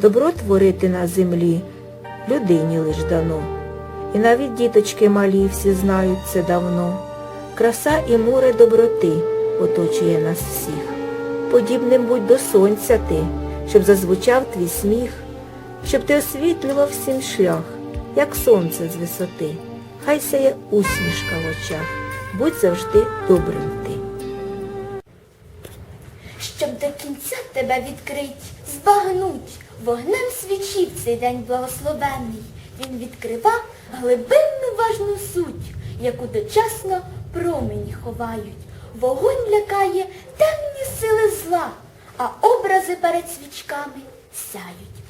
Добро творити на землі людині лиш дано. І навіть діточки малі всі знають це давно. Краса і море доброти оточує нас всіх. Подібним будь до сонця ти, щоб зазвучав твій сміх, щоб ти освітлював всім шлях, як сонце з висоти. Хай сяє усмішка в очах, будь завжди добрим ти. Щоб до кінця тебе відкрить, збагнуть, вогнем свічі в цей день благословенний. Він відкривав глибинну важну суть, яку дочасно промені ховають. Вогонь лякає темні сили зла, а образи перед свічками сяють.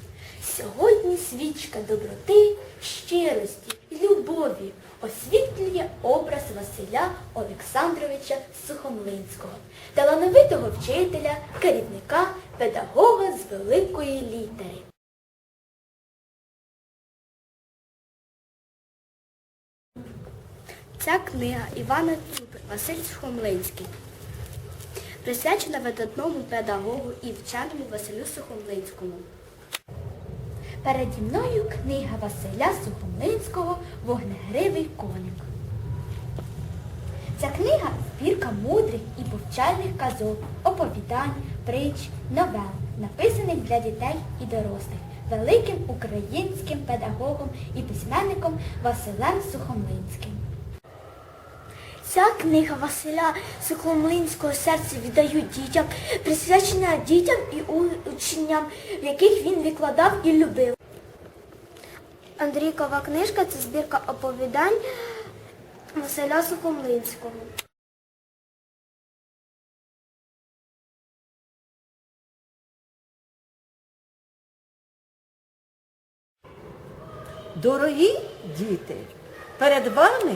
Сьогодні свічка доброти, щирості, любові освітлює образ Василя Олександровича Сухомлинського, талановитого вчителя, керівника, педагога з великої літери. Ця книга Івана Цупи Василь Сухомлинський присвячена видатному педагогу і вченому Василю Сухомлинському. Переді мною книга Василя Сухомлинського Вогнегривий коник. Ця книга збірка мудрих і повчальних казок, оповідань, притч, новел, написаних для дітей і дорослих, великим українським педагогом і письменником Василем Сухомлинським. Ця книга Василя Сухомлинського серце віддають дітям, присвячена дітям і учням, яких він викладав і любив. Андрійкова книжка це збірка оповідань Василя Сухомлинського. Дорогі діти, перед вами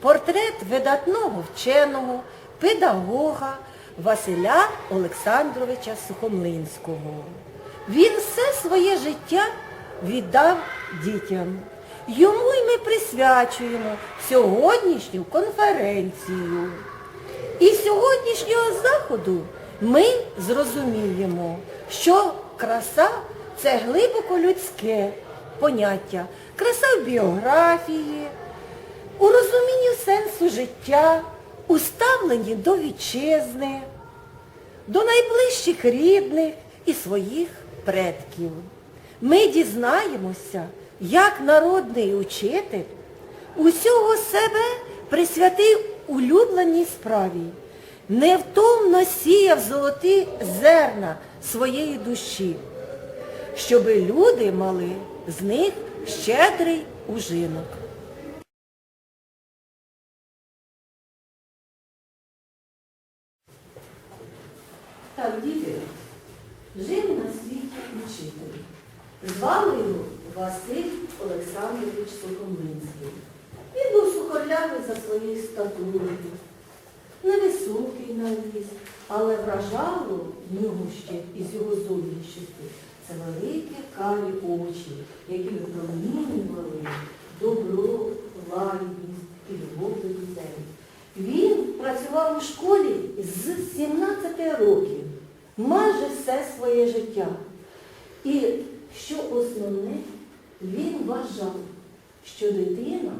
портрет видатного вченого, педагога Василя Олександровича Сухомлинського. Він все своє життя віддав дітям. Йому й ми присвячуємо сьогоднішню конференцію. І сьогоднішнього заходу ми зрозуміємо, що краса це глибоко людське поняття. Краса в біографії, у розумінні сенсу життя, у ставленні до вітчизни, до найближчих рідних і своїх предків. Ми дізнаємося, як народний учитель усього себе присвятив улюбленій справі, невтомно сіяв золоті зерна своєї душі, щоби люди мали з них щедрий ужинок. Так, діти, жив на світі учитель. Звали його Василь Олександрович Сухомлинський. Він був сухорлявий за своєю статурою, невисокий на віз, але вражало в нього ще із його зовнішністю. Це великі карі очі, які випромінювали добро, лагідність і любов до дітей. Він працював у школі з 17 років, майже все своє життя. І що основне, він вважав, що дитина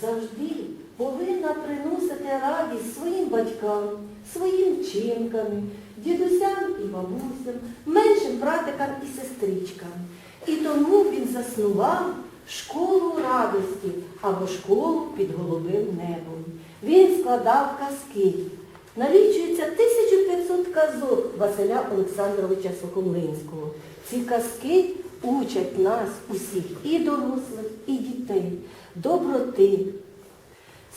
завжди повинна приносити радість своїм батькам, своїм вчинками, дідусям і бабусям, меншим братикам і сестричкам. І тому він заснував школу радості або школу під голубим небом. Він складав казки. Налічується 1500 казок Василя Олександровича Сокомлинського. Ці казки учать нас усіх, і дорослих, і дітей, доброти,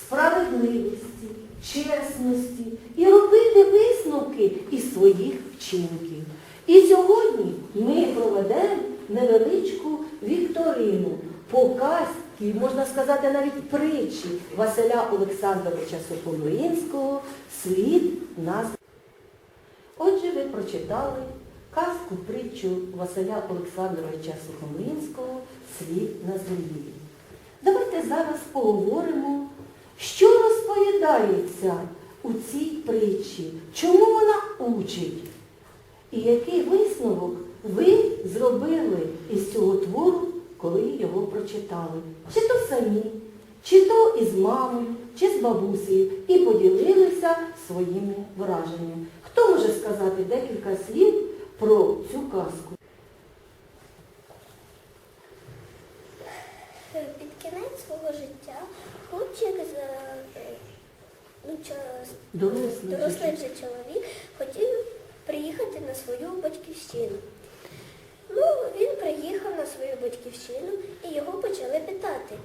справедливості, чесності і робити висновки із своїх вчинків. І сьогодні ми проведемо невеличку вікторину по казці, можна сказати, навіть притчі Василя Олександровича Сокомлинського «Світ нас». Отже, ви прочитали казку притчу Василя Олександровича Сухомлинського Світ на землі. Давайте зараз поговоримо, що розповідається у цій притчі, чому вона учить, і який висновок ви зробили із цього твору, коли його прочитали? Чи то самі, чи то із мамою, чи з бабусею, і поділилися своїми враженнями. Хто може сказати декілька слів про цю казку? Під кінець свого життя хлопчик з е, ну, Дорослий. дорослий вже чоловік хотів приїхати на свою батьківщину. Ну, він приїхав на свою батьківщину і його почали питати,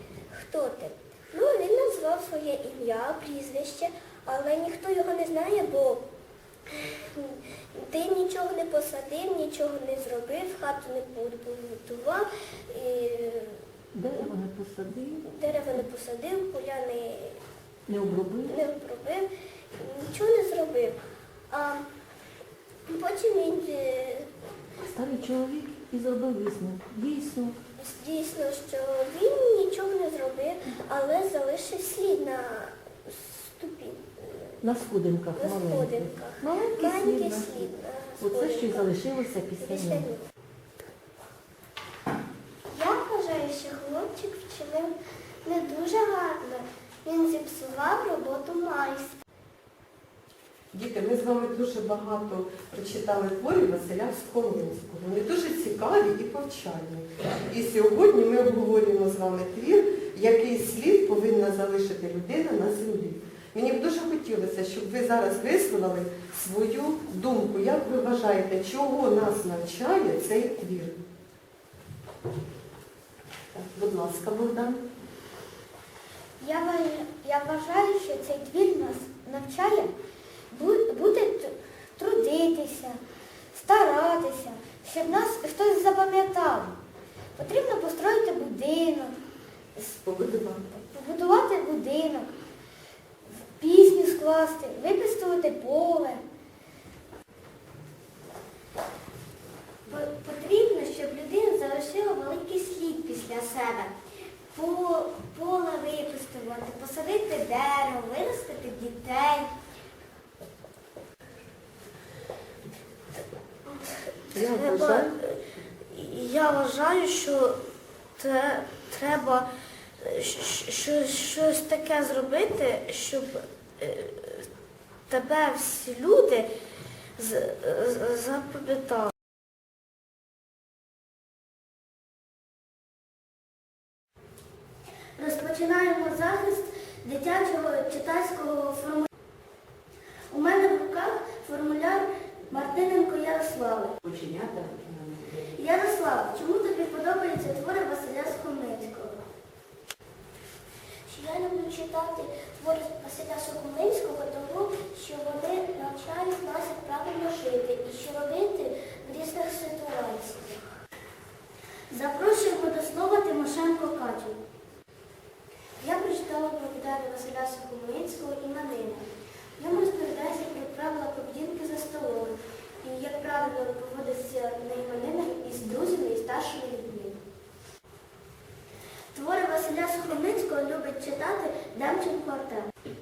хто ти. Ну, він назвав своє ім'я, прізвище, але ніхто його не знає, бо ти нічого не посадив, нічого не зробив, хату не побудував. І Дерево не посадив, Дерева не посадив, поля не, не обробив. не обробив, нічого не зробив. А потім він е, Старий чоловік і зробив висновок. Дійсно, дійсно, що він нічого не зробив, але залишив слід на ступі, на сходинках на маленьких. сходинках. Маленький Маленький слід. слід на Оце що й сходинках. залишилося після Після нього. нього. Я вважаю, що хлопчик вчинив не дуже гарно. Він зіпсував роботу майстра. Діти, ми з вами дуже багато прочитали творів Василя Сколинського. Вони дуже цікаві і повчальні. І сьогодні ми обговорюємо з вами твір, який слід повинна залишити людина на землі. Мені б дуже хотілося, щоб ви зараз висловили свою думку. Як ви вважаєте, чого нас навчає цей твір? Так, будь ласка, Богдан. Я, я вважаю, що цей твір нас навчає бу- бути трудитися, старатися, щоб нас хтось запам'ятав. Потрібно построїти будинок, побудувати будинок, пісню скласти, випистувати поле. Потрібно, щоб людина залишила великий слід після себе. Поле випустувати, посадити дерево, виростити дітей. Я вважаю. що те, треба е, щ- щ- щось таке зробити, щоб е, тебе всі люди запам'ятали. Розпочинаємо захист дитячого читацького формуляру. У мене в руках формуляр Мартиненко Ярослави. Ученята. Ярослав, чому тобі подобаються твори Василя Сухомлинського? Що я люблю читати твори Василя Сухомлинського, тому що вони навчають нас як правильно жити і що робити в різних ситуаціях. Запрошуємо до слова Тимошенко Катю. Я прочитала оповідання Василя Сухомлинського «Іменина». В ньому розповідається про правила поведінки за столом і як правильно поводитися на іменинах із друзями і старшими людьми. Твори Василя Сухомлинського любить читати Демченко Артем.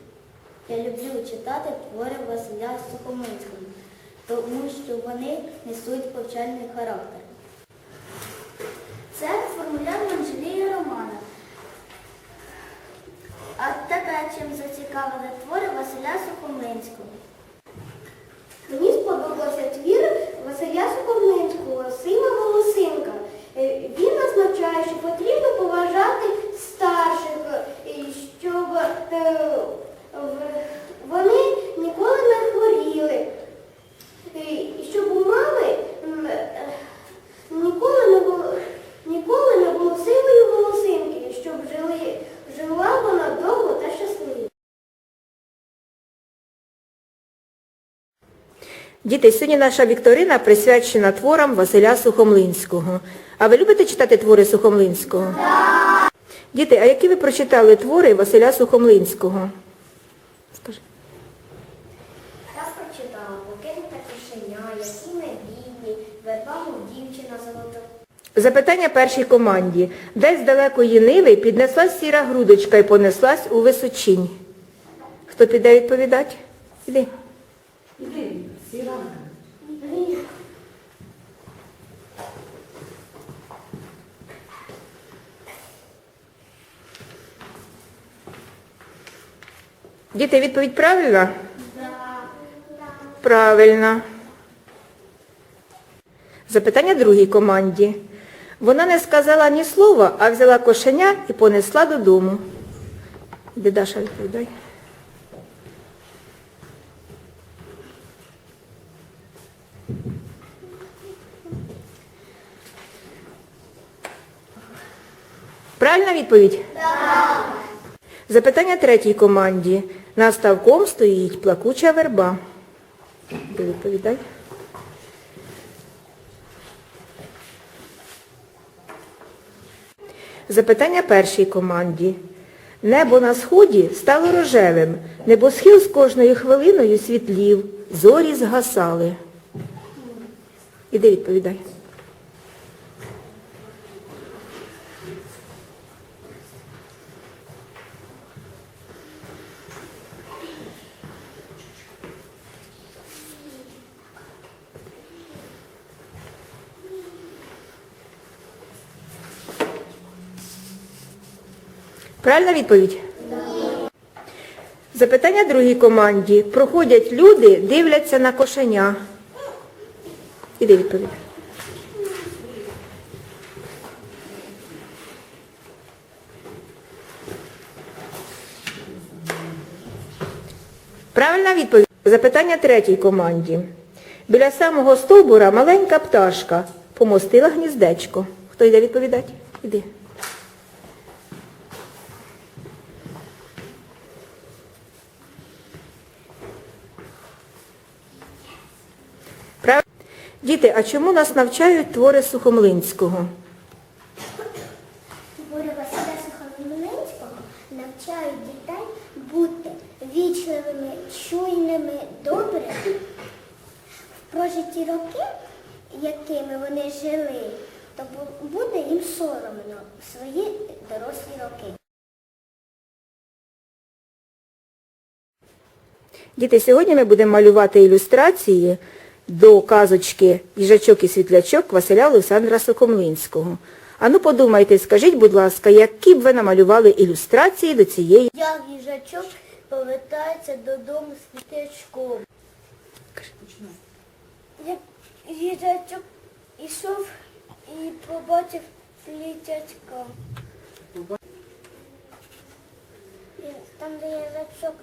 Я люблю читати твори Василя Сухомлинського, тому що вони несуть повчальний характер. Це формуляр Манжелія Романа. А тебе чим зацікавили твори Василя Сухомлинського? Мені сподобався твір Василя Сухомлинського Сима Волосинка. Е, Він нас навчає, що потрібно поважати старших, е, щоб е, в- вони ніколи не хворіли. Е, І щоб у мами м, е, ніколи не було, ніколи не було сивої волосинки, щоб жили, жила вона довго та щасливо. Діти, сьогодні наша вікторина присвячена творам Василя Сухомлинського. А ви любите читати твори Сухомлинського? Так. Діти, а які ви прочитали твори Василя Сухомлинського? Скажи. Я прочитала покинуте кошеня, які ми бідні, верба дівчина золота. Запитання першій команді. Десь далекої ниви піднеслась сіра грудочка і понеслась у височинь. Хто піде відповідати? Іди. Іди, Діти, відповідь правильна? Правильно. Запитання другій команді. Вона не сказала ні слова, а взяла кошеня і понесла додому. Іди, Даша, відповідай. Правильна відповідь? Так. Запитання третій команді. Над ставком стоїть плакуча верба. Ти відповідай. Запитання першій команді. Небо на сході стало рожевим, небосхил з кожною хвилиною світлів, зорі згасали. Іди відповідай. Правильна відповідь? Запитання другій команді. Проходять люди, дивляться на кошеня. Іди відповідь. Правильна відповідь. Запитання третій команді. Біля самого стовбура маленька пташка помостила гніздечко. Хто йде відповідати? Іди. Діти, а чому нас навчають твори Сухомлинського? Твори Василя Сухомлинського навчають дітей бути вічливими, чуйними, добрими. В прожиті роки, якими вони жили, то буде їм соромно в свої дорослі роки. Діти, сьогодні ми будемо малювати ілюстрації до казочки «Їжачок і світлячок» Василя Олександра Сухомлинського. А ну подумайте, скажіть, будь ласка, які б ви намалювали ілюстрації до цієї Як їжачок повертається додому з світячком. Як їжачок ішов і побачив світячка. Там, де їжачок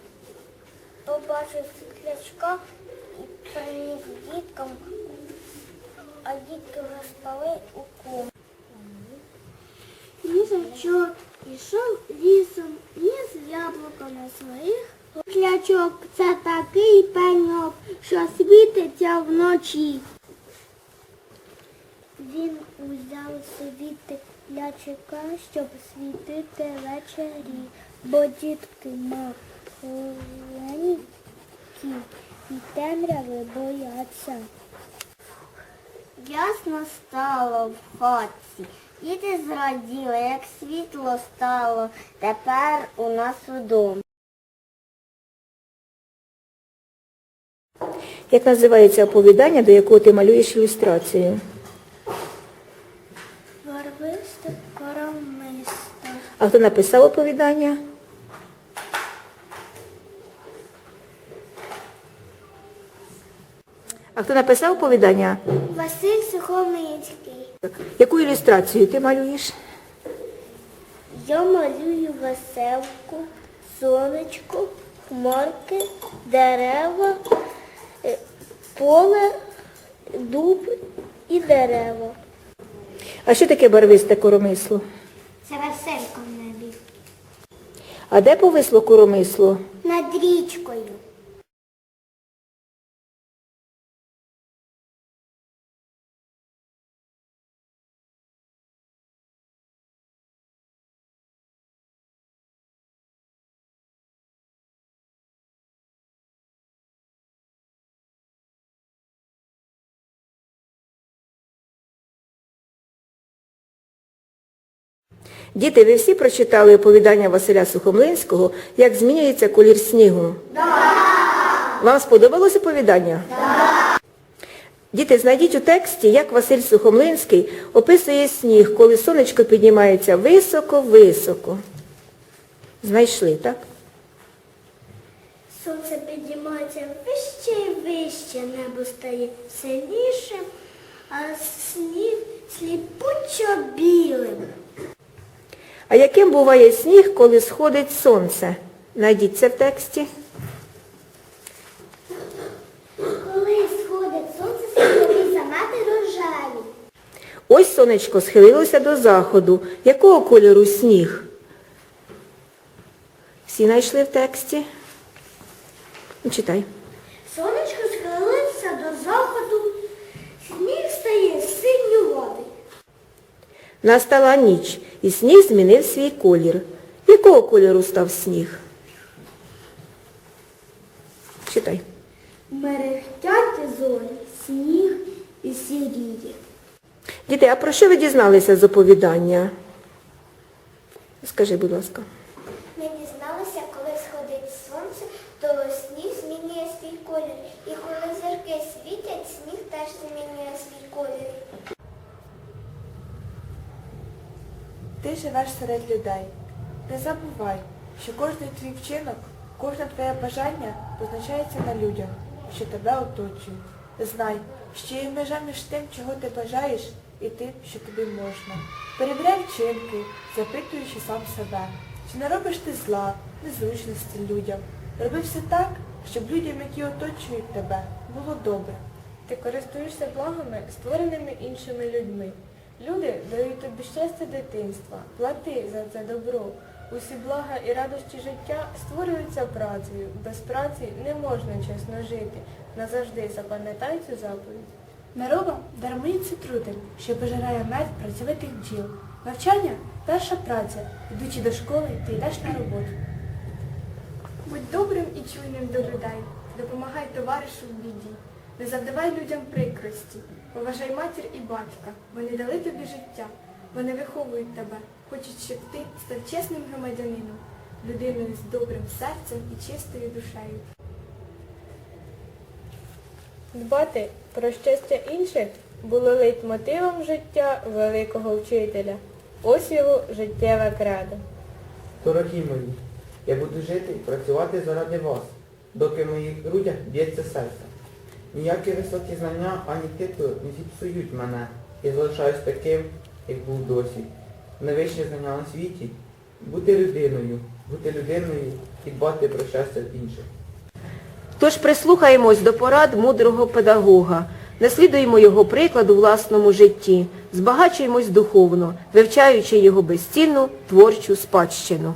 побачив світлячка приніс діткам, а дітки вже спали у кому. Їжачок ішов лісом, ніс яблуками своїх. Клячок це такий пеньок, що світиться вночі. Він узяв собі теплячика, щоб світити ввечері, бо дітки маленькі і темряви бояться. Ясно стало в хаті. Діти зраділи, як світло стало тепер у нас удома. Як називається оповідання, до якого ти малюєш ілюстрацію? Барвисте коромисте. А хто написав оповідання? А хто написав оповідання? Василь Сухомлинський. Яку ілюстрацію ти малюєш? Я малюю веселку, сонечко, хмарки, дерева, е, поле, дуб і дерева. А що таке барвисте коромисло? Це веселька в небі. А де повисло коромисло? Над річкою. Діти, ви всі прочитали оповідання Василя Сухомлинського, як змінюється колір снігу? Так! Вам сподобалось оповідання? Так! Діти, знайдіть у тексті, як Василь Сухомлинський описує сніг, коли сонечко піднімається високо-високо. Знайшли, так? Сонце підіймається вище і вище, небо стає сильнішим, а сніг сліпучо білим. А яким буває сніг, коли сходить сонце? Найдіть це в тексті. Коли сходить сонце, снігові замети рожеві. Ось сонечко схилилося до заходу. Якого кольору сніг? Всі знайшли в тексті? Ну, Читай. Сонечко схилилося до заходу, сніг стає синюватий. Настала ніч, і сніг змінив свій колір. Якого кольору став сніг? Читай. Мерехтять зорі, сніг і сіріє. Діти, а про що ви дізналися з оповідання? Скажи, будь ласка. Ми дізналися, коли сходить сонце, то сніг змінює свій колір. І коли зірки світять, сніг теж змінює свій колір. Ти живеш серед людей. Не забувай, що кожний твій вчинок, кожне твоє бажання позначається на людях, що тебе оточують. Знай, що є межа між тим, чого ти бажаєш, і тим, що тобі можна. Перевіряй вчинки, запитуючи сам себе, чи не робиш ти зла, незручності людям. Роби все так, щоб людям, які оточують тебе, було добре. Ти користуєшся благами, створеними іншими людьми. Люди дають тобі щастя дитинства, плати за це добро. Усі блага і радощі життя створюються працею. Без праці не можна чесно жити. Назавжди запам'ятай цю заповідь. Нароба дармується трудом, що пожирає мед працьовитих бджіл. Навчання перша праця. Йдучи до школи, ти йдеш на роботу. Будь добрим і чуйним до людей. Допомагай товаришу в біді. Не завдавай людям прикрості. Поважай матір і батька. Вони дали тобі життя. Вони виховують тебе. Хочуть, щоб ти став чесним громадянином, людиною з добрим серцем і чистою душею. Дбати про щастя інших було лейтмотивом життя великого вчителя. Ось його життєве кредо. Дорогі мої, я буду жити і працювати заради вас, доки в моїх грудях б'ється серце. Ніякі високі знання ані титули не зіпсують мене і залишаюсь таким, як був досі. Найвищі знання на світі бути людиною, бути людиною і дбати про щастя інших. Тож прислухаємось до порад мудрого педагога, наслідуємо його прикладу у власному житті, збагачуємось духовно, вивчаючи його безцінну творчу спадщину.